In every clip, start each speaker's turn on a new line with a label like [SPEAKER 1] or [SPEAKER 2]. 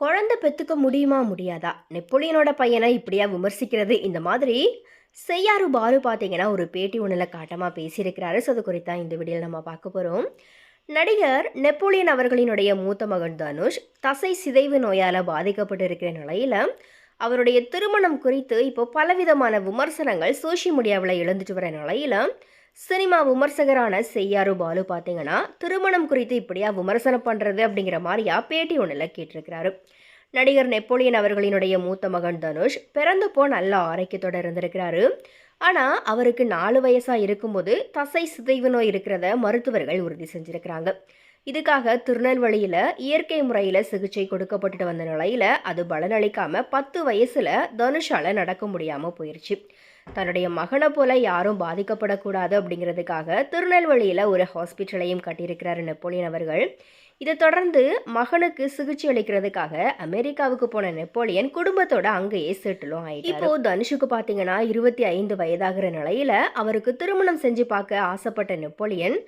[SPEAKER 1] குழந்தை பெற்றுக்க முடியுமா முடியாதா? நெப்போலியனோட பையனை இப்படியா விமர்சிக்கிறது? இந்த மாதிரி செய்யாறு பாரு பார்த்தீங்கன்னா ஒரு பேட்டி ஒன்றில் காட்டமாக பேசியிருக்கிறாரு. ஸோ அது குறித்தான் இந்த வீடியோவில் நம்ம பார்க்க போகிறோம் நடிகர் நெப்போலியன் அவர்களினுடைய மூத்த மகன் தனுஷ் தசை சிதைவு நோயால் பாதிக்கப்பட்டிருக்கிற நிலையில் அவருடைய திருமணம் குறித்து இப்போ பலவிதமான விமர்சனங்கள் சோஷியல் மீடியாவில் எழுந்துட்டு வர நிலையில் சினிமா விமர்சகரான செய்யாரு பாலு பார்த்தீங்கன்னா திருமணம் குறித்து இப்படியா விமர்சனம் பண்ணுறது அப்படிங்கிற மாதிரியா பேட்டி ஒன்றில் கேட்டிருக்கிறாரு. நடிகர் நெப்போலியன் அவர்களினுடைய மூத்த மகன் தனுஷ் பிறந்தப்போ நல்ல ஆரோக்கியத்தோடு இருந்திருக்கிறாரு. ஆனால் அவருக்கு நாலு வயசாக இருக்கும்போது தசை சிதைவு நோய் இருக்கிறத மருத்துவர்கள் உறுதி செஞ்சுருக்கிறாங்க. இதுக்காக திருநெல்வேலியில் இயற்கை முறையில் சிகிச்சை கொடுக்கப்பட்டுட்டு வந்த நிலையில் அது பலனளிக்காமல் பத்து வயசில் தனுஷால் நடக்க முடியாமல் போயிடுச்சு தன்னுடைய மகனை போல யாரும் பாதிக்கப்படக்கூடாது அப்படிங்கிறதுக்காக திருநெல்வேலியில் ஒரு ஹாஸ்பிட்டலையும் கட்டியிருக்கிறார் நெப்போலியன் அவர்கள். இதை தொடர்ந்து மகனுக்கு சிகிச்சை அளிக்கிறதுக்காக அமெரிக்காவுக்கு போன நெப்போலியன் குடும்பத்தோட அங்கேயே செட்டிலும் ஆயிடுச்சு இப்போ தனுஷுக்கு பார்த்தீங்கன்னா இருபத்தி ஐந்து வயதாகிற நிலையில அவருக்கு திருமணம் செஞ்சு பார்க்க ஆசைப்பட்ட நெப்போலியன்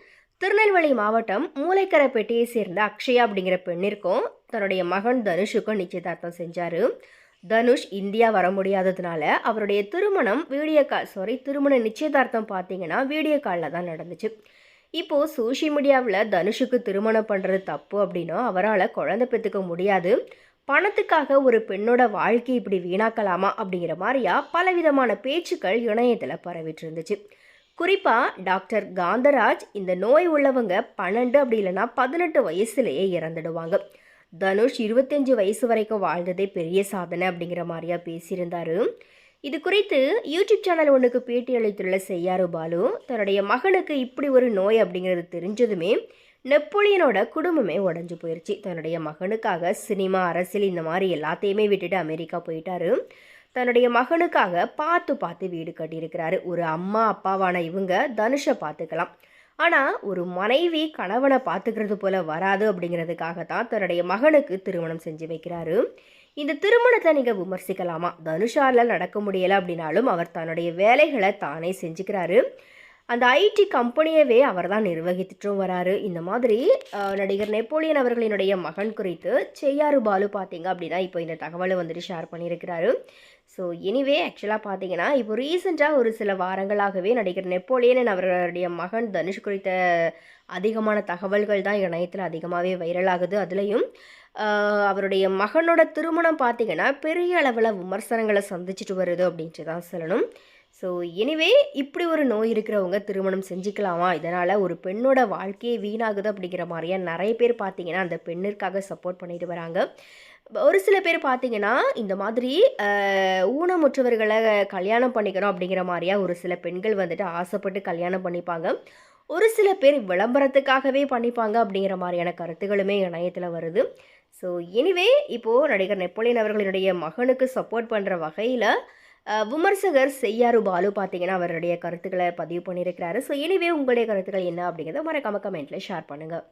[SPEAKER 1] திருநெல்வேலி மாவட்டம் மூளைக்கரைப்பேட்டையை சேர்ந்த அக்ஷயா அப்படிங்கிற பெண்ணிற்கும் தன்னுடைய மகன் தனுஷுக்கும் நிச்சயதார்த்தம் செஞ்சாரு. தனுஷ் இந்தியா வர முடியாததுனால அவருடைய திருமணம் வீடியோ கால் சாரி திருமண நிச்சயதார்த்தம் பார்த்தீங்கன்னா வீடியோ காலில் தான் நடந்துச்சு. இப்போது சோஷியல் மீடியாவில் தனுஷுக்கு திருமணம் பண்ணுறது தப்பு அப்படின்னா அவரால் குழந்தை பெற்றுக்க முடியாது. பணத்துக்காக ஒரு பெண்ணோட வாழ்க்கை இப்படி வீணாக்கலாமா அப்படிங்கிற மாதிரியா பலவிதமான பேச்சுக்கள் இணையத்தில் பரவிட்டு இருந்துச்சு. குறிப்பாக டாக்டர் காந்தராஜ் இந்த நோய் உள்ளவங்க பன்னெண்டு அப்படி இல்லைன்னா பதினெட்டு வயசுலேயே இறந்துடுவாங்க. தனுஷ் இருபத்தஞ்சு வயசு வரைக்கும் வாழ்ந்ததே பெரிய சாதனை அப்படிங்கிற மாதிரியா பேசியிருந்தாரு. இது குறித்து யூடியூப் சேனல் ஒன்றுக்கு பேட்டி அளித்துள்ள செய்யாறு பாலு தன்னுடைய மகனுக்கு இப்படி ஒரு நோய் அப்படிங்கிறது தெரிஞ்சதுமே நெப்போலியனோட குடும்பமே உடஞ்சு போயிடுச்சு தன்னுடைய மகனுக்காக சினிமா அரசியல் இந்த மாதிரி எல்லாத்தையுமே விட்டுட்டு அமெரிக்கா போயிட்டாரு. தன்னுடைய மகனுக்காக பார்த்து பார்த்து வீடு கட்டியிருக்கிறாரு. ஒரு அம்மா அப்பாவான இவங்க தனுஷை பார்த்துக்கலாம். ஆனால் ஒரு மனைவி கணவனை பார்த்துக்கிறது போல வராது அப்படிங்கிறதுக்காக தான் தன்னுடைய மகனுக்கு திருமணம் செஞ்சு வைக்கிறாரு. இந்த திருமணத்தை நீங்கள் விமர்சிக்கலாமா? தனுஷாரில் நடக்க முடியலை அப்படின்னாலும் அவர் தன்னுடைய வேலைகளை தானே செஞ்சுக்கிறாரு. அந்த ஐடி கம்பெனியவே அவர் தான் நிர்வகித்துட்டும் வராரு. இந்த மாதிரி நடிகர் நெப்போலியன் அவர்களினுடைய மகன் குறித்து செய்யாறு பாலு பார்த்தீங்க அப்படின்னா இப்போ இந்த தகவலை வந்துட்டு ஷேர் பண்ணியிருக்கிறாரு. ஸோ எனிவே ஆக்சுவலாக பார்த்தீங்கன்னா இப்போ ரீசெண்டாக ஒரு சில வாரங்களாகவே நடிகர் நெப்போலியன் அவர்களுடைய மகன் தனுஷ் குறித்த அதிகமான தகவல்கள் தான் இணையத்தில் அதிகமாகவே வைரலாகுது அதுலேயும் அவருடைய மகனோட திருமணம் பார்த்தீங்கன்னா பெரிய அளவில் விமர்சனங்களை சந்திச்சுட்டு வருது அப்படின்ட்டு தான் சொல்லணும். ஸோ எனிவே இப்படி ஒரு நோய் இருக்கிறவங்க திருமணம் செஞ்சுக்கலாமா? இதனால் ஒரு பெண்ணோட வாழ்க்கையே வீணாகுது அப்படிங்கிற மாதிரியா நிறைய பேர் பார்த்தீங்கன்னா அந்த பெண்ணிற்காக சப்போர்ட் பண்ணிட்டு வராங்க. ஒரு சில பேர் பார்த்தீங்கன்னா இந்த மாதிரி ஊனமுற்றவர்களை கல்யாணம் பண்ணிக்கணும் அப்படிங்கிற மாதிரியா ஒரு சில பெண்கள் வந்துட்டு ஆசைப்பட்டு கல்யாணம் பண்ணிப்பாங்க. ஒரு சில பேர் விளம்பரத்துக்காகவே பண்ணிப்பாங்க அப்படிங்கிற மாதிரியான கருத்துகளுமே இணையத்தில் வருது. ஸோ எனிவே இப்போது நடிகர் நெப்போலியன் அவர்களினுடைய மகனுக்கு சப்போர்ட் பண்ணுற வகையில் விமர்சகர் செய்யாரு பாலு பார்த்தீங்கன்னா அவருடைய கருத்துக்களை பதிவு பண்ணியிருக்கிறாரு. ஸோ எனிவே உங்களுடைய கருத்துக்கள் என்ன அப்படிங்கிறத மறக்காம கமெண்ட்டில் ஷேர் பண்ணுங்கள்